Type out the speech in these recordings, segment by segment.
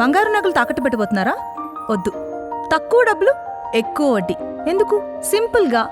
బంగారు నగలు తాకట్టు పెట్టబోతున్నారా? వద్దు. తక్కువ డబ్బులు ఎక్కువ వడ్డీ. ఎందుకు? సింపుల్గా.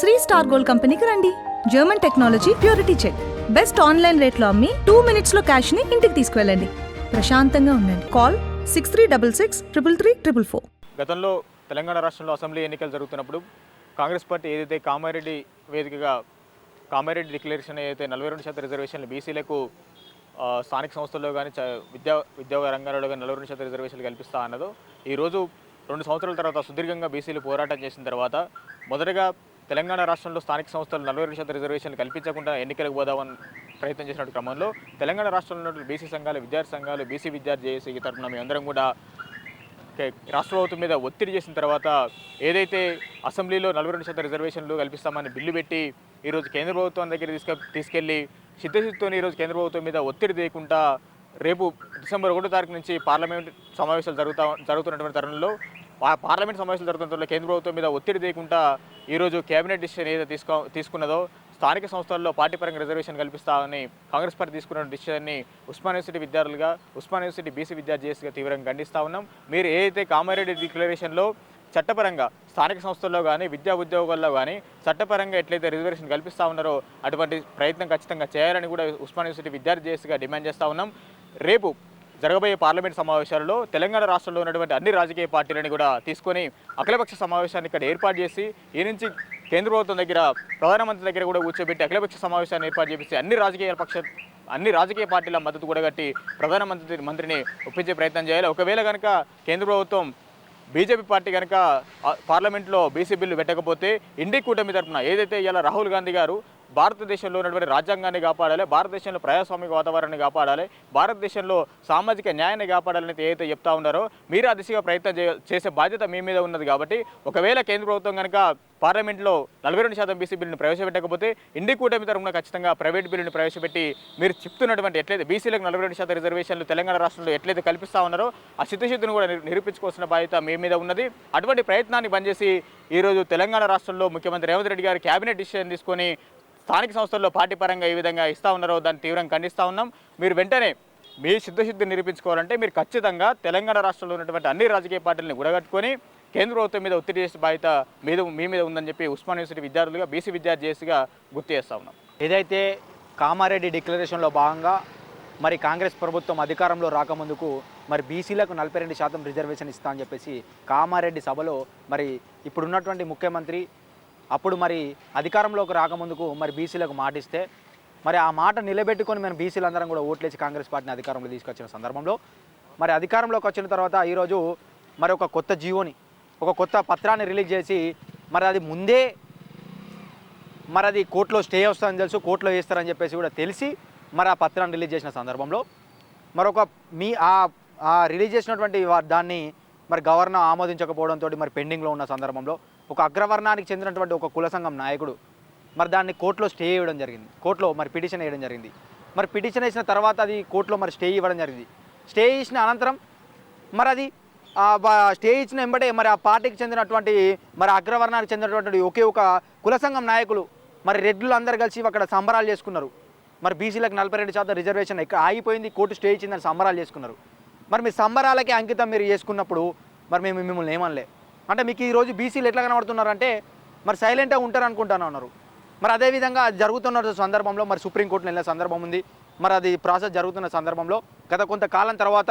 శ్రీ స్టార్ గోల్డ్ కంపెనీకి రండి. German technology purity check. Best online రేట్లో అమ్మి టూ మినిట్స్లో క్యాష్ని ఇంటికి తీసుకువెళ్ళండి. ప్రశాంతంగా ఉండండి. Call six three double six triple three triple four గతంలో తెలంగాణ రాష్ట్రంలో అసెంబ్లీ ఎన్నికలు జరుగుతున్నప్పుడు కాంగ్రెస్ పార్టీ ఏదైతే కామారెడ్డి వేదికగా కామారెడ్డి డిక్లరేషన్ ఏదైతే నలభై రెండు శాతం రిజర్వేషన్లు బీసీలకు స్థానిక సంస్థల్లో కానీ విద్యా ఉద్యోగ రంగాలలో కానీ నలుగురు శాతం రిజర్వేషన్లు కల్పిస్తా అన్నదో ఈరోజు రెండు సంవత్సరాల తర్వాత సుదీర్ఘంగా బీసీలు పోరాటం చేసిన తర్వాత మొదటగా తెలంగాణ రాష్ట్రంలో స్థానిక సంస్థలు నలభై శాతం రిజర్వేషన్లు కల్పించకుండా ఎన్నికలకు పోదామని ప్రయత్నం చేసిన క్రమంలో తెలంగాణ రాష్ట్రంలో బీసీ సంఘాలు విద్యార్థి సంఘాలు బీసీ విద్యార్థి జేఏసీ తరఫున మీ అందరం కూడా రాష్ట్ర ప్రభుత్వం మీద ఒత్తిడి చేసిన తర్వాత ఏదైతే అసెంబ్లీలో నలభై రెండు శాతం రిజర్వేషన్లు కల్పిస్తామని బిల్లు పెట్టి ఈరోజు కేంద్ర ప్రభుత్వం దగ్గర తీసుకెళ్ళి తీసుకెళ్ళి ఈరోజు కేంద్ర ప్రభుత్వం మీద ఒత్తిడి తీయకుండా రేపు డిసెంబర్ ఒకటో తారీఖు నుంచి పార్లమెంట్ సమావేశాలు జరుగుతా జరుగుతున్నటువంటి తరుణంలో ఆ పార్లమెంట్ సమావేశాలు జరుగుతున్న కేంద్ర ప్రభుత్వం మీద ఒత్తిడి తీయకుండా ఈరోజు కేబినెట్ డిసిషన్ ఏదైతే తీసుకో తీసుకున్నదో స్థానిక సంస్థల్లో పార్టీ పరంగా రిజర్వేషన్ కల్పిస్తామని కాంగ్రెస్ పార్టీ తీసుకున్న డిసిషన్ని ఉస్మాన్ యూనివర్సిటీ విద్యార్థులుగా ఉస్మాన్ యూనివర్సిటీ బీసీ విద్యార్థి తీవ్రంగా ఖండిస్తా ఉన్నాం. మీరు ఏదైతే కామారెడ్డి డిక్లరేషన్లో చట్టపరంగా స్థానిక సంస్థల్లో కానీ విద్యా ఉద్యోగాల్లో కానీ చట్టపరంగా ఎట్లయితే రిజర్వేషన్ కల్పిస్తూ ఉన్నారో అటువంటి ప్రయత్నం ఖచ్చితంగా చేయాలని కూడా ఉస్మాన్ యూనివర్సిటీ విద్యార్థి చేసిగా డిమాండ్ చేస్తా ఉన్నాం. రేపు జరగబోయే పార్లమెంట్ సమావేశాల్లో తెలంగాణ రాష్ట్రంలో ఉన్నటువంటి అన్ని రాజకీయ పార్టీలను కూడా తీసుకొని అఖిలపక్ష సమావేశాన్ని ఇక్కడ ఏర్పాటు చేసి ఈ నుంచి కేంద్ర ప్రభుత్వం దగ్గర ప్రధానమంత్రి దగ్గర కూడా కూర్చోబెట్టి అఖిలపక్ష సమావేశాన్ని ఏర్పాటు చేసి అన్ని రాజకీయ పక్ష అన్ని రాజకీయ పార్టీల మద్దతు కూడా కట్టి ప్రధానమంత్రి మంత్రిని ఒప్పించే ప్రయత్నం చేయాలి. ఒకవేళ కనుక కేంద్ర ప్రభుత్వం బీజేపీ పార్టీ కనుక పార్లమెంట్లో బీసీ బిల్లు పెట్టకపోతే ఇండి కూటమి తరఫున ఏదైతే ఇలా రాహుల్ గాంధీ గారు భారతదేశంలో ఉన్నటువంటి రాజ్యాంగాన్ని కాపాడాలి భారతదేశంలో ప్రజాస్వామిక వాతావరణాన్ని కాపాడాలి భారతదేశంలో సామాజిక న్యాయాన్ని కాపాడాలని ఏదైతే చెప్తా ఉన్నారో మీరు ఆ దిశగా ప్రయత్నం చేసే బాధ్యత మీ మీద ఉన్నది కాబట్టి ఒకవేళ కేంద్ర ప్రభుత్వం కనుక పార్లమెంట్లో నలభై రెండు శాతం బీసీ బిల్లును ప్రవేశపెట్టకపోతే ఇండి కూటమి తరఫున ఖచ్చితంగా ప్రైవేట్ బిల్లును ప్రవేశపెట్టి మీరు చెప్తున్నటువంటి ఎట్లయితే బీసీలకు నలభై రెండు శాతం రిజర్వేషన్లు తెలంగాణ రాష్ట్రంలో ఎట్లయితే కల్పిస్తా ఉన్నారో ఆ చిత్తశుద్ధిని కూడా నిరూపించుకోవాల్సిన బాధ్యత మీ మీద ఉన్నది. అటువంటి ప్రయత్నాన్ని బంద్ చేసి ఈరోజు తెలంగాణ రాష్ట్రంలో ముఖ్యమంత్రి రేవంత్ రెడ్డి గారు క్యాబినెట్ డిసిషన్ తీసుకొని స్థానిక సంస్థల్లో పార్టీ పరంగా ఏ విధంగా ఇస్తా ఉన్నారో దాన్ని తీవ్రంగా ఖండిస్తూ ఉన్నాం. మీరు వెంటనే మీ సిద్ధశుద్ధి నిరూపించుకోవాలంటే మీరు ఖచ్చితంగా తెలంగాణ రాష్ట్రంలో ఉన్నటువంటి అన్ని రాజకీయ పార్టీలను గుడగట్టుకొని కేంద్ర ప్రభుత్వం మీద ఒత్తిడి చేసే బాధ్యత మీద మీ మీద ఉందని చెప్పి ఉస్మాన్ యూనివర్సిటీ విద్యార్థులుగా బీసీ విద్యార్థి చేసిగా గుర్తు చేస్తా ఉన్నాం. ఏదైతే కామారెడ్డి డిక్లరేషన్లో భాగంగా మరి కాంగ్రెస్ ప్రభుత్వం అధికారంలో రాకముందుకు మరి బీసీలకు నలభై రెండు శాతం రిజర్వేషన్ ఇస్తా అని చెప్పేసి కామారెడ్డి సభలో మరి ఇప్పుడున్నటువంటి ముఖ్యమంత్రి అప్పుడు మరి అధికారంలోకి రాకముందుకు మరి బీసీలకు మాటిస్తే మరి ఆ మాట నిలబెట్టుకొని మేము బీసీలందరం కూడా ఓట్లేసి కాంగ్రెస్ పార్టీని అధికారంలో తీసుకొచ్చిన సందర్భంలో మరి అధికారంలోకి వచ్చిన తర్వాత ఈరోజు మరి ఒక కొత్త జీవోని ఒక కొత్త పత్రాన్ని రిలీజ్ చేసి మరి అది ముందే మరి అది కోర్టులో స్టే వస్తుందని తెలుసు కోర్టులో వేస్తారని చెప్పేసి కూడా తెలిసి మరి ఆ పత్రాన్ని రిలీజ్ చేసిన సందర్భంలో మరొక మీ ఆ ఆ రిలీజ్ చేసినటువంటి దాన్ని మరి గవర్నర్ ఆమోదించకపోవడంతో మరి పెండింగ్లో ఉన్న సందర్భంలో ఒక అగ్రవర్ణానికి చెందినటువంటి ఒక కుల సంఘం నాయకుడు మరి దాన్ని కోర్టులో స్టే ఇవ్వడం జరిగింది. కోర్టులో మరి పిటిషన్ వేయడం జరిగింది. మరి పిటిషన్ వేసిన తర్వాత అది కోర్టులో మరి స్టే ఇవ్వడం జరిగింది. స్టే ఇచ్చిన అనంతరం మరి అది స్టే ఇచ్చిన వెంబడే మరి ఆ పార్టీకి చెందినటువంటి మరి అగ్రవర్ణానికి చెందినటువంటి ఒకే ఒక కుల సంఘం నాయకులు మరి రెడ్లు అందరు కలిసి అక్కడ సంబరాలు చేసుకున్నారు. మరి బీసీలకు నలభై రెండు శాతం రిజర్వేషన్ ఆగిపోయింది కోర్టు స్టే ఇచ్చిందని సంబరాలు చేసుకున్నారు. మరి మీ సంబరాలకే అంకితం మీరు చేసుకున్నప్పుడు మరి మేము మిమ్మల్ని ఏమనలే. అంటే మీకు ఈరోజు బీసీలు ఎట్లా కనబడుతున్నారంటే మరి సైలెంట్గా ఉంటారు అనుకుంటాను అన్నారు. మరి అదేవిధంగా జరుగుతున్న సందర్భంలో మరి సుప్రీంకోర్టులో వెళ్ళిన సందర్భం ఉంది. మరి అది ప్రాసెస్ జరుగుతున్న సందర్భంలో గత కొంతకాలం తర్వాత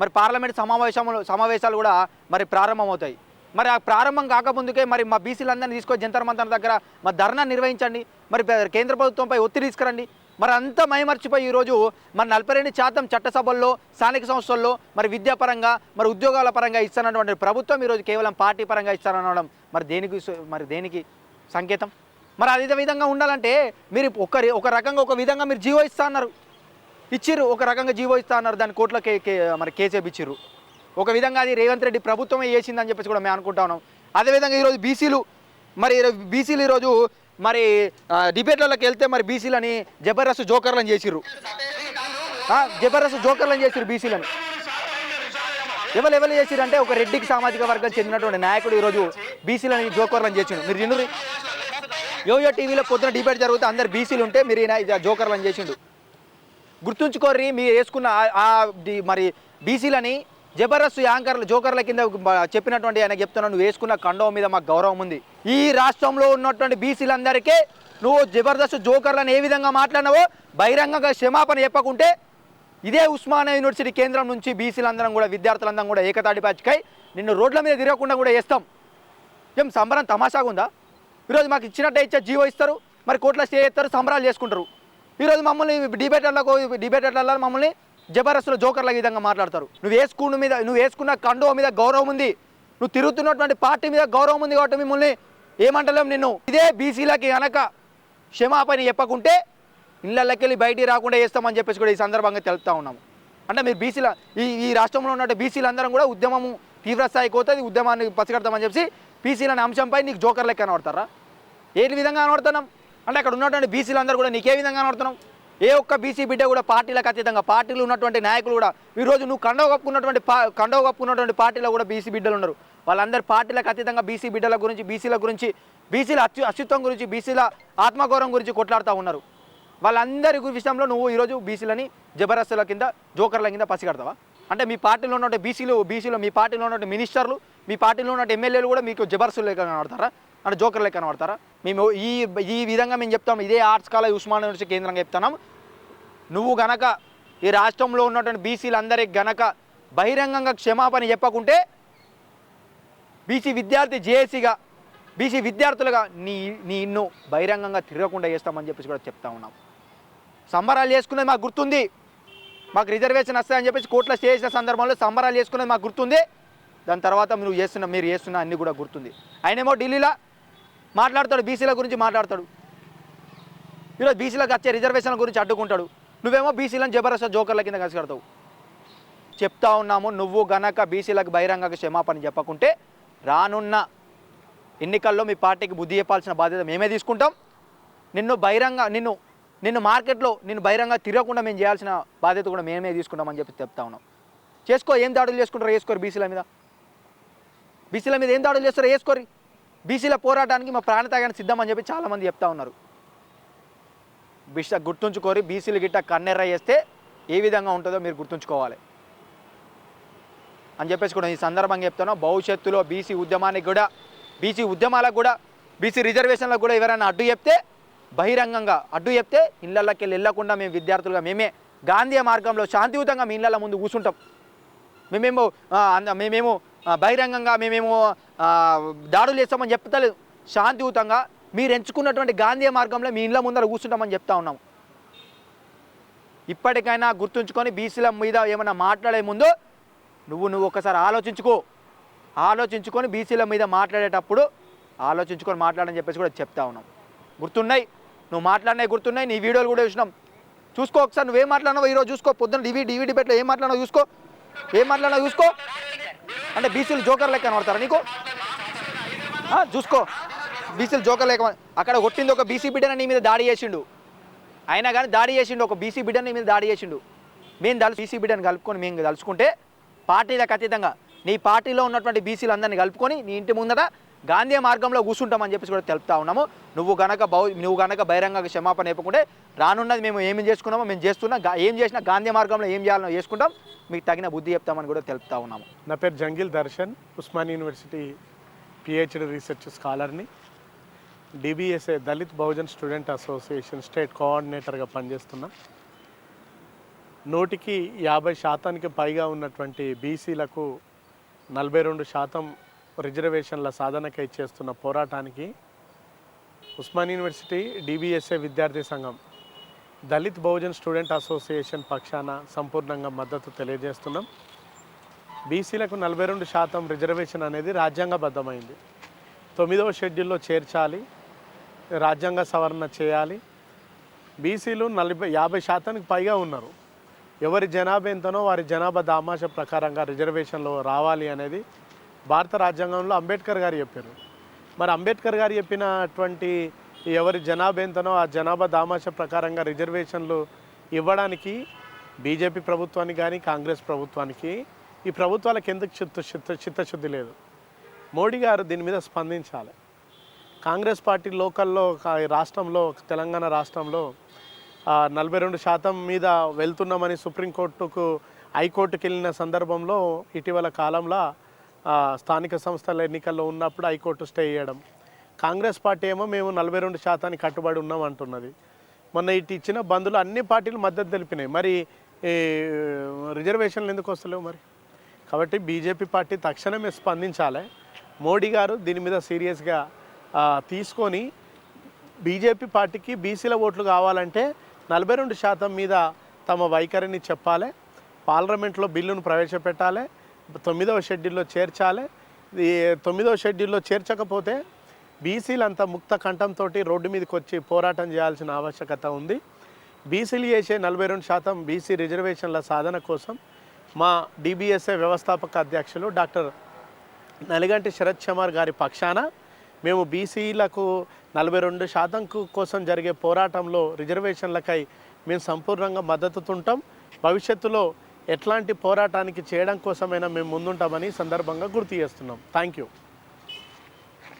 మరి పార్లమెంట్ సమావేశంలో సమావేశాలు కూడా మరి ప్రారంభమవుతాయి. మరి ఆ ప్రారంభం కాకముందుకే మరి మా బీసీలందరినీ తీసుకొని జంతర్ మంతర్ దగ్గర మా ధర్నా నిర్వహించండి. మరి కేంద్ర ప్రభుత్వంపై ఒత్తిడి తీసుకురండి. మరి అంతా మైమర్చిపోయి ఈరోజు మరి నలభై రెండు శాతం చట్టసభల్లో స్థానిక సంస్థల్లో మరి విద్యాపరంగా మరి ఉద్యోగాల పరంగా ఇస్తానటువంటి ప్రభుత్వం ఈరోజు కేవలం పార్టీ పరంగా ఇస్తాననడం మరి దేనికి మరి దేనికి సంకేతం? మరి అదే విధంగా ఉండాలంటే మీరు ఒక ఒక రకంగా ఒక విధంగా మీరు జీవో ఇస్తా అన్నారు. ఇచ్చిర్రు ఒక రకంగా జీవో ఇస్తా అన్నారు. దాని కోర్టులో కే కే మరి కేసేపు ఇచ్చిర్రు ఒక విధంగా అది రేవంత్ రెడ్డి ప్రభుత్వమే చేసిందని చెప్పేసి కూడా మేము అనుకుంటా ఉన్నాం. అదేవిధంగా ఈరోజు బీసీలు మరి బీసీలు ఈరోజు మరి డిబేట్లలోకి వెళ్తే మరి బీసీలని జబర్దస్త్ జోకర్లను చేసిర్రు. జబర్దస్త్ జోకర్లను చేసిర్రు బీసీలని. ఎవరు ఎవరు చేసిర్రు అంటే ఒక రెడ్డికి సామాజిక వర్గం చెందినటువంటి నాయకుడు ఈరోజు బీసీలని జోకర్లను చేసిండు. మీరు వినుర్రి యోయో టీవీలో పొద్దున డిబేట్ జరిగితే అందరు బీసీలు ఉంటే మీరు ఈయన జోకర్లను చేసిండు. గుర్తుంచుకోర్రి మీరు వేసుకున్న ఆ- డి- మరి బీసీలని జబర్దస్త్ యాంకర్లు జోకర్ల కింద చెప్పినటువంటి ఆయన చెప్తున్నాను నువ్వు వేసుకున్న కండవం మీద మాకు గౌరవం ఉంది. ఈ రాష్ట్రంలో ఉన్నటువంటి బీసీలందరికీ నువ్వు జబర్దస్త్ జోకర్లను ఏ విధంగా మాట్లాడినావో బహిరంగంగా క్షమాపణ చెప్పకుంటే ఇదే ఉస్మానియా యూనివర్సిటీ కేంద్రం నుంచి బీసీలందరం కూడా విద్యార్థులందరం కూడా ఏకతాటి పచ్చికై నిన్ను రోడ్ల మీద తిరగకుండా కూడా వేస్తాం ఏం సంబరం తమాషాగా ఉందా? ఈరోజు మాకు ఇచ్చినట్టే ఇచ్చే జీవో ఇస్తారు మరి కోట్ల స్టే చేస్తారు సంబరాలు చేసుకుంటారు. ఈరోజు మమ్మల్ని డిబేటర్లకు డిబేటర్లలో మమ్మల్ని జబర్దస్త్లో జోకర్ల విధంగా మాట్లాడతారు. నువ్వు వేసుకున్న మీద నువ్వు వేసుకున్న కండో మీద గౌరవం ఉంది. నువ్వు తిరుగుతున్నటువంటి పార్టీ మీద గౌరవం ఉంది కాబట్టి మిమ్మల్ని ఏమంటలేం నిన్ను? ఇదే బీసీలకి గనక క్షమాపణ చెప్పకుంటే ఇళ్ళకి వెళ్ళి బయటికి రాకుండా చేస్తామని చెప్పేసి కూడా ఈ సందర్భంగా తెలుపుతా ఉన్నాము. అంటే మీరు బీసీల ఈ ఈ రాష్ట్రంలో ఉన్న బీసీలు అందరం కూడా ఉద్యమము తీవ్రస్థాయికి పోతుంది ఉద్యమాన్ని పసిగడతామని చెప్పి బీసీల అనే అంశంపై నీకు జోకర్ లెక్క కనబడతారా? ఏ విధంగా కనబడుతున్నాం? అంటే అక్కడ ఉన్నటువంటి బీసీలు అందరూ కూడా నీకే విధంగా కనబడుతున్నాం. ఏ ఒక్క బీసీ బిడ్డ కూడా పార్టీలకు అతీతంగా పార్టీలు ఉన్నటువంటి నాయకులు కూడా ఈరోజు నువ్వు కండవ కప్పుకున్నటువంటి పా కండవ కప్పుకున్నటువంటి పార్టీలో కూడా బీసీ బిడ్డలు ఉన్నారు. వాళ్ళందరి పార్టీలకు అతీతంగా బీసీ బిడ్డల గురించి బీసీల గురించి బీసీల అత్యు అస్తిత్వం గురించి బీసీల ఆత్మగౌరవం గురించి కొట్లాడుతూ ఉన్నారు. వాళ్ళందరి విషయంలో నువ్వు ఈరోజు బీసీలని జబర్దస్తుల కింద జోకర్ల కింద పసిగడతావా? అంటే మీ పార్టీలో ఉన్నటువంటి బీసీలు బీసీలో మీ పార్టీలో ఉన్నటువంటి మినిస్టర్లు మీ పార్టీలో ఉన్న ఎమ్మెల్యేలు కూడా మీకు జబర్దస్తులు లెక్క కనబడతారా అంటే జోకర్ లెక్క కనబడతారా మేము ఈ ఈ విధంగా మేము చెప్తాం ఇదే ఆర్ట్స్ కాలేజ్ ఉస్మాన్ యూనివర్సిటీ కేంద్రంగా చెప్తున్నాం. నువ్వు గనక ఈ రాష్ట్రంలో ఉన్నటువంటి బీసీలందరికి గనక బహిరంగంగా క్షమాపణ చెప్పకుంటే బీసీ విద్యార్థి జేఏసీగా బీసీ విద్యార్థులుగా నీ నీ ఇన్ను బహిరంగంగా తిరగకుండా చేస్తామని చెప్పేసి కూడా చెప్తా ఉన్నాం. సంబరాలు చేసుకునేది మాకు గుర్తుంది. మాకు రిజర్వేషన్ వస్తాయని చెప్పేసి కోర్టులో స్టే చేసిన సందర్భంలో సంబరాలు చేసుకునేది మాకు గుర్తుంది. దాని తర్వాత నువ్వు చేస్తున్న మీరు చేస్తున్న అన్ని కూడా గుర్తుంది. ఆయనేమో ఢిల్లీలో మాట్లాడతాడు బీసీల గురించి మాట్లాడతాడు. ఈరోజు బీసీలకు వచ్చే రిజర్వేషన్ల గురించి అడ్డుకుంటాడు. నువ్వేమో బీసీలను జబర్దస్త్ జోకర్ల కింద కలిసి కడతావు చెప్తా ఉన్నాము నువ్వు గనక బీసీలకు బహిరంగ క్షమాపణ చెప్పకుంటే రానున్న ఎన్నికల్లో మీ పార్టీకి బుద్ధి చెప్పాల్సిన బాధ్యత మేమే తీసుకుంటాం. నిన్ను బహిరంగ నిన్ను నిన్ను మార్కెట్లో నిన్ను బహిరంగ తిరగకుండా మేము చేయాల్సిన బాధ్యత కూడా మేమే తీసుకుంటామని చెప్పి చెప్తా ఉన్నాం. చేసుకో ఏం దాడులు చేసుకుంటారో వేసుకోరు బీసీల మీద. బీసీల మీద ఏం దాడులు చేస్తారో వేసుకోరు బీసీల పోరాటానికి మా ప్రాణత్యాగాన్ని అని చెప్పి చాలామంది చెప్తా ఉన్నారు. బిష గుర్తుంచుకోరి బీసీలు గిట్ట కన్నెర్ర చేస్తే ఏ విధంగా ఉంటుందో మీరు గుర్తుంచుకోవాలి. అని చెప్పేసి కూడా ఈ సందర్భంగా చెప్తాను. భవిష్యత్తులో బీసీ ఉద్యమానికి కూడా బీసీ ఉద్యమాలకు కూడా బీసీ రిజర్వేషన్లకు కూడా ఎవరైనా అడ్డు చెప్తే బహిరంగంగా అడ్డు చెప్తే ఇళ్ళకి వెళ్ళి వెళ్ళకుండా మేము విద్యార్థులుగా మేమే గాంధీ మార్గంలో శాంతియుతంగా మీ ఇళ్ళ ముందు కూర్చుంటాం. మేమేమో మేమేమో బహిరంగంగా మేమేమో దాడులు చేస్తామని చెప్తలేదు శాంతియుతంగా మీరు ఎంచుకున్నటువంటి గాంధీ మార్గంలో మీ ఇళ్ళ ముందర కూర్చుంటామని చెప్తా ఉన్నాం. ఇప్పటికైనా గుర్తుంచుకొని బీసీల మీద ఏమైనా మాట్లాడే ముందు నువ్వు నువ్వు ఒకసారి ఆలోచించుకో. ఆలోచించుకొని బీసీల మీద మాట్లాడేటప్పుడు ఆలోచించుకొని మాట్లాడని చెప్పేసి కూడా చెప్తా ఉన్నాం. గుర్తున్నాయి. నువ్వు మాట్లాడినాయి గుర్తున్నాయి. నీ వీడియోలు కూడా చూసినాం. చూసుకో ఒకసారి. నువ్వేం మాట్లాడినావు ఈరోజు చూసుకో. పొద్దున్న డివి డివి డిబేట్లో ఏం మాట్లాడినావు చూసుకో. ఏం మాట్లాడినావు చూసుకో. అంటే బీసీలు జోకర్ లెక్క కనబడతారా నీకు? చూసుకో. బీసీలు జోకర్ లెక్క అక్కడ కొట్టింది ఒక బీసీ బిడ్డన నీ మీద దాడి చేసిండు. అయినా కానీ దాడి చేసిండు ఒక బీసీ బిడ్డని నీ మీద దాడి చేసిండు. మేము దలు బీసీ బిడ్డని కలుపుకొని మేము తలుచుకుంటే పార్టీలకు అతీతంగా నీ పార్టీలో ఉన్నటువంటి బీసీలు అందరినీ కలుపుకొని నీ ఇంటి ముందట గాంధీ మార్గంలో కూర్చుంటామని చెప్పేసి కూడా తెలుపుతా ఉన్నాము. నువ్వు గనక బౌ నువ్వు గనక బహిరంగ క్షమాపణ చెప్పకుంటే రానున్నది మేము ఏమి చేసుకున్నామో మేము చేస్తున్నా ఏం చేసినా గాంధీ మార్గంలో ఏం చేయాలో చేసుకుంటాం. మీకు తగిన బుద్ధి చెప్తామని కూడా తెలుపుతా ఉన్నాము. నా పేరు Jangil Darshan Osman university PhD research స్కాలర్ని DBSA Dalit Bahujan student association state కోఆర్డినేటర్గా పనిచేస్తున్నా. నూటికి యాభై శాతానికి పైగా ఉన్నటువంటి బీసీలకు నలభై రెండు శాతం రిజర్వేషన్ల సాధనకై చేస్తున్న పోరాటానికి ఉస్మాన్ యూనివర్సిటీ డిబిఎస్ఏ విద్యార్థి సంఘం దళిత్ బహుజన్ స్టూడెంట్ అసోసియేషన్ పక్షాన సంపూర్ణంగా మద్దతు తెలియజేస్తున్నాం. బీసీలకు నలభై రెండు శాతం రిజర్వేషన్ అనేది రాజ్యాంగబద్ధమైంది. తొమ్మిదవ షెడ్యూల్లో చేర్చాలి రాజ్యాంగ సవరణ చేయాలి. బీసీలు నలభై యాభై శాతానికి పైగా ఉన్నారు. ఎవరి జనాభా ఎంతనో వారి జనాభా దామాష ప్రకారంగా రిజర్వేషన్లో రావాలి అనేది భారత రాజ్యాంగంలో అంబేద్కర్ గారు చెప్పారు. మరి అంబేద్కర్ గారు చెప్పినటువంటి ఎవరి జనాభా ఎంతనో ఆ జనాభా దామాష ప్రకారంగా రిజర్వేషన్లు ఇవ్వడానికి బీజేపీ ప్రభుత్వానికి కానీ కాంగ్రెస్ ప్రభుత్వానికి ఈ ప్రభుత్వాలకు ఎందుకు చిత్త చిత్త చిత్తశుద్ధి లేదు? మోడీ గారు దీని మీద స్పందించాలి. కాంగ్రెస్ పార్టీ లోకల్లో రాష్ట్రంలో తెలంగాణ రాష్ట్రంలో నలభై రెండు శాతం మీద వెళ్తున్నామని సుప్రీంకోర్టుకు హైకోర్టుకు వెళ్ళిన సందర్భంలో ఇటీవల కాలంలో స్థానిక సంస్థల ఎన్నికల్లో ఉన్నప్పుడు హైకోర్టు స్టే చేయడం. కాంగ్రెస్ పార్టీ ఏమో మేము నలభై రెండు శాతానికి కట్టుబడి ఉన్నాం అంటున్నది. మొన్న ఇటు ఇచ్చిన బంధులు అన్ని పార్టీలు మద్దతు తెలిపినాయి. మరి ఈ రిజర్వేషన్లు ఎందుకు వస్తలేవు మరి? కాబట్టి బీజేపీ పార్టీ తక్షణమే స్పందించాలి. మోడీ గారు దీని మీద సీరియస్గా తీసుకొని బీజేపీ పార్టీకి బీసీల ఓట్లు కావాలంటే నలభై రెండు శాతం మీద తమ వైఖరిని చెప్పాలి. పార్లమెంట్లో బిల్లును ప్రవేశపెట్టాలి. తొమ్మిదవ షెడ్యూల్లో చేర్చాలి. తొమ్మిదవ షెడ్యూల్లో చేర్చకపోతే బీసీలంతా ముక్త కంఠంతో రోడ్డు మీదకి వచ్చి పోరాటం చేయాల్సిన ఆవశ్యకత ఉంది. బీసీలు చేసే నలభై రెండు శాతం బీసీ రిజర్వేషన్ల సాధన కోసం మా డిబిఎస్ఏ వ్యవస్థాపక అధ్యక్షులు డాక్టర్ నలిగంటి శరత్ చమార్ గారి పక్షాన మేము బీసీలకు నలభై రెండు శాతంకు కోసం జరిగే పోరాటంలో రిజర్వేషన్లకై మేము సంపూర్ణంగా మద్దతుతుంటాం. భవిష్యత్తులో ఎట్లాంటి పోరాటానికి చేయడం కోసమైనా మేము ముందుంటామని సందర్భంగా గుర్తు చేస్తున్నాం. Thank you